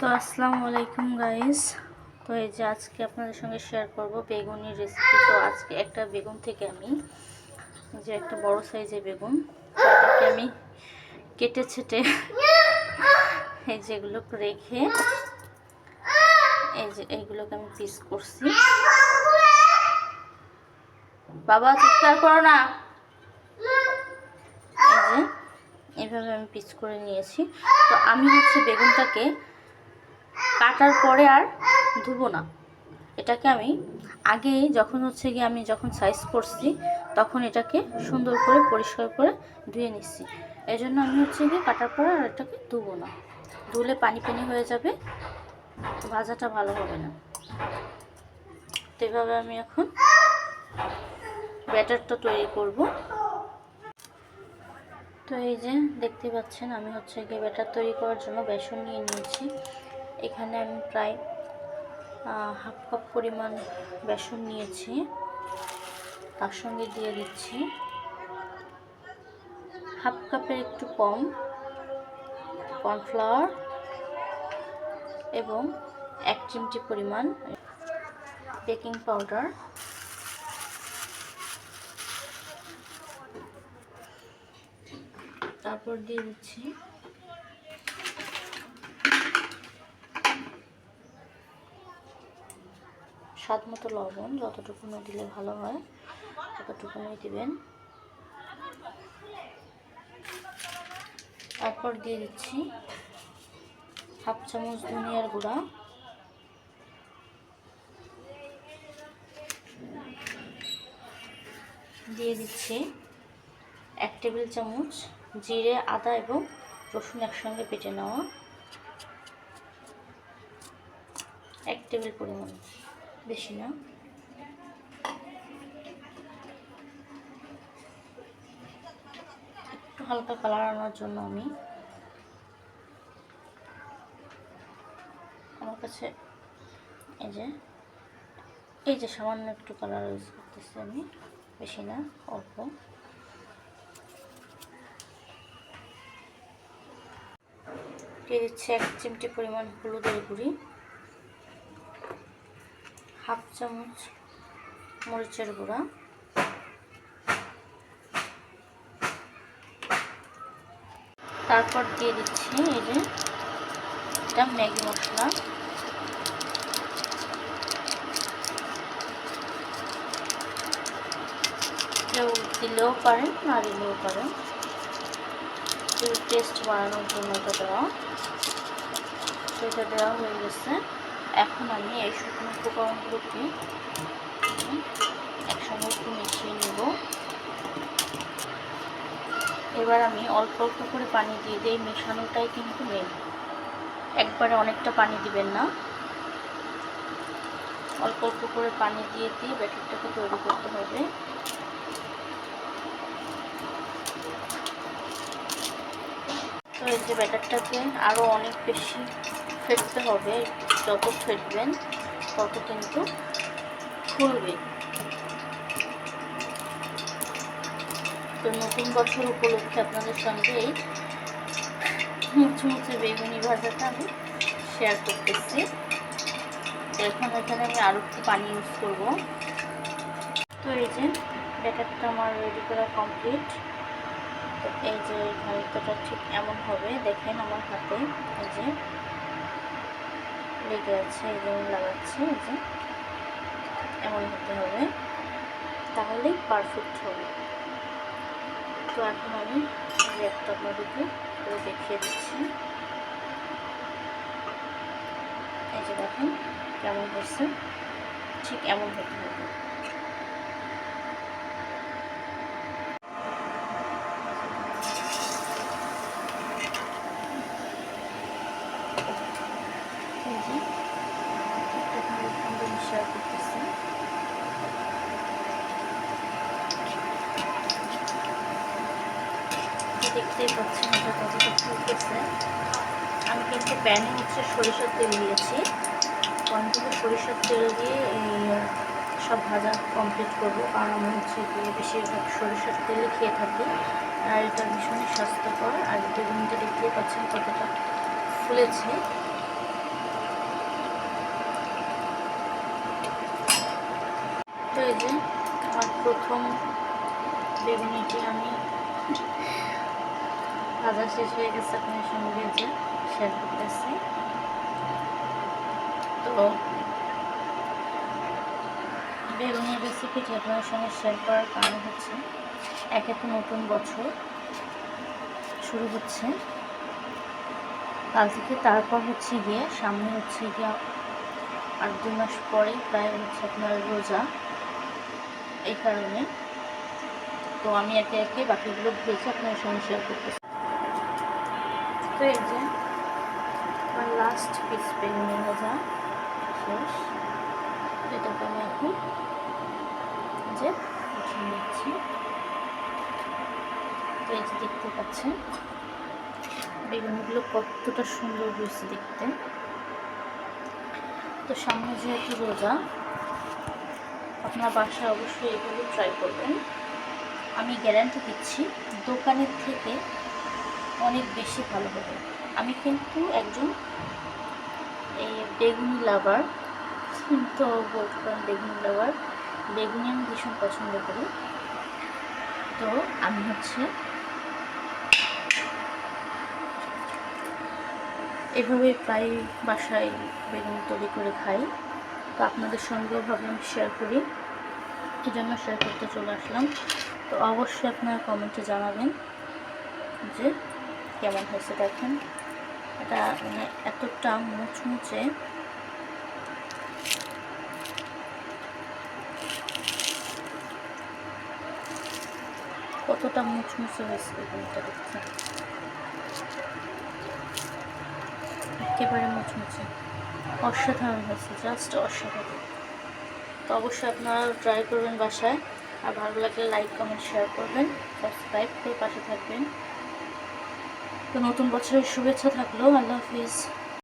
তো আসসালামু আলাইকুম গাইস তো এই যে আজকে আপনাদের সঙ্গে শেয়ার করব বেগুনের রেসিপি তো আজকে একটা বেগুন থেকে আমি যে একটা বড় সাইজের বেগুন, এটাকে আমি কেটে ছেটে এই যেগুলো রেখে এই যে এইগুলোকে আমি পিস করছি। বাবা, চিৎকার করো না। এই যে এইভাবে আমি পিস করে নিয়েছি। তো আমি হচ্ছে বেগুনটাকে কাটার পরে আর ধুবো না। এটাকে আমি আগে যখন হচ্ছে গিয়ে আমি যখন সাইজ করছি, তখন এটাকে সুন্দর করে পরিষ্কার করে ধুয়ে নিচ্ছি। এই জন্য আমি হচ্ছে গিয়ে কাটার পরে আর এটাকে ধুবো না। ধুলে পানি পানি হয়ে যাবে, ভাজাটা ভালো হবে না। তো এভাবে আমি এখন ব্যাটারটা তৈরি করব। তো এই যে দেখতে পাচ্ছেন, আমি হচ্ছে গিয়ে ব্যাটার তৈরি করার জন্য বেসন নিয়ে নিয়েছি। এখানে আমি প্রায় হাফ কাপ পরিমাণ বেসন নিয়েছি। তার সঙ্গে দিয়ে দিচ্ছি হাফ কাপের একটু কম কর্নফ্লাওয়ার এবং এক চিমটি পরিমাণ বেকিং পাউডার। তারপর দিয়ে দিচ্ছি স্বাদ মতো লবণ যতটুকুনো দিলে ভালো হয় ততটুকুনই দিবেন। তারপর দিয়ে দিচ্ছি হাফ চামচ ধনিয়ার গুঁড়া। দিয়ে দিচ্ছি এক টেবিল চামচ জিরে, আদা এবং রসুন একসঙ্গে পেটে নেওয়া। এক টেবিল পরিমাণ। বেশি না। একটু হালকা কালার আনার জন্য আমি। আমার কাছে এই যে এই যে সামান্য একটু কালার ইউজ করতেছি আমি, বেশি না, অল্প। দিয়ে দিচ্ছি এক চিমটি পরিমাণ হলুদের গুঁড়ি। হাফ চামচ মরিচের গুঁড়া। তারপর দিয়ে দিচ্ছি এই যে এটা ম্যাগি মশলা। কেউ দিলেও পারেন, না দিলেও পারেন। টেস্ট বাড়ানোর জন্য এটা দেওয়া। সেটা দেওয়া হয়ে গেছে। এখন আমি এই শুকনো উপকরণগুলোকে একসঙ্গে একটু মিশিয়ে নেব। এবার আমি অল্প অল্প করে পানি দিয়ে দিই, মেশানোটাই কিন্তু মেন একবারে অনেকটা পানি দিবেন না। অল্প অল্প করে পানি দিয়ে দিয়ে ব্যাটারটাকে তৈরি করতে হবে। তো এই যে ব্যাটারটাকে আরও অনেক বেশি ফেটতে হবে। যত ফেটবেন তত কিন্তু খুলবে। তো নতুন বছর উপলক্ষে আপনাদের সঙ্গে এই মুচমুচে বেগুনি ভাজাটা আমি শেয়ার করতেছি। এখন এখানে আমি আরও একটু পানি ইউজ করব। তো এই যে ব্যাটারটা আমার রেডি করা কমপ্লিট এই যে ঘনত্বটা ঠিক এমন হবে, দেখেন আমার হাতে, এই যে। লেগে আছে যে লাগাচ্ছি, এই যে। এমন হতে হবে। তাহলেই পারফেক্ট হবে। তো এখন আমি একটা আপনাদেরকে করে দেখিয়ে দিচ্ছি। এই যে দেখেন, কেমন হচ্ছে? ঠিক এমন হতে হবে। বুঝতেই পারছেন যে কতটা ফুলতেছে আমি কিন্তু প্যানে হচ্ছে সরিষার তেল দিয়েছি। পয়েন্টগুলো সরিষার তেল দিয়ে সব ভাজা কমপ্লিট করব। কারণ আমি হচ্ছে বেশিরভাগ সরিষার তেলে খেয়ে থাকি। আর এটা ভীষণই স্বাস্থ্যকর। আর বেগুনটা দেখতেই পাচ্ছেন কতটা ফুলেছে। তো এই যে আমার প্রথম বেগুনিটি আমি ভাজা শেষ হয়ে গেছে আপনার সঙ্গে যে শেয়ার করতেছি। তো বেগুনের রেসিপিটি আপনার সঙ্গে শেয়ার করার কারণ হচ্ছে, একে তো নতুন বছর শুরু হচ্ছে। কাল থেকে তারপর হচ্ছে গিয়ে, সামনে হচ্ছে গিয়ে আর দুই মাস পরে প্রায় হচ্ছে আপনার রোজা। এই কারণে তো আমি একে একে বাকিগুলো ভেজে আপনার সঙ্গে শেয়ার করতেছি। তো এই যে আমার লাস্ট পিস বেগুনি ভাজা শেষ। এটাকে আমি এখন যে উঠিয়ে নিচ্ছি। তো এই যে দেখতে পাচ্ছেন, বেগুনগুলো কতটা সুন্দর হয়েছে দেখতে। তো সামনে যেহেতু রোজা, আপনার বাসায় অবশ্যই এগুলো ট্রাই করবেন। আমি গ্যারান্টি দিচ্ছি, দোকানের থেকে অনেক বেশি ভালো হবে। আমি কিন্তু একজন এই বেগুনি লাভার তো বলতে পারেন বেগুনি লাভার বেগুনি আমি ভীষণ পছন্দ করি। তো আমি হচ্ছে এভাবে প্রায় বাসায় বেগুন তৈরি করে খাই। তো আপনাদের সঙ্গেও ভাবলাম শেয়ার করি। এই জন্য শেয়ার করতে চলে আসলাম। তো অবশ্যই আপনারা কমেন্টে জানাবেন যে কেমন হয়েছে, দেখেন। এটা মানে এতটা মুচমুচে। কতটা মুচমুচে হয়েছে বেগুনটা দেখতে একেবারে মুচমুচে। অসাধারণ হয়েছে জাস্ট অসাধারণ। তো অবশ্যই আপনারা ট্রাই করবেন বাসায়। আর ভালো লাগলে লাইক কমেন্ট শেয়ার করবেন। সাবস্ক্রাইব করে পাশে থাকবেন। তো নতুন বছরের শুভেচ্ছা থাকল। আল্লাহ হাফিজ।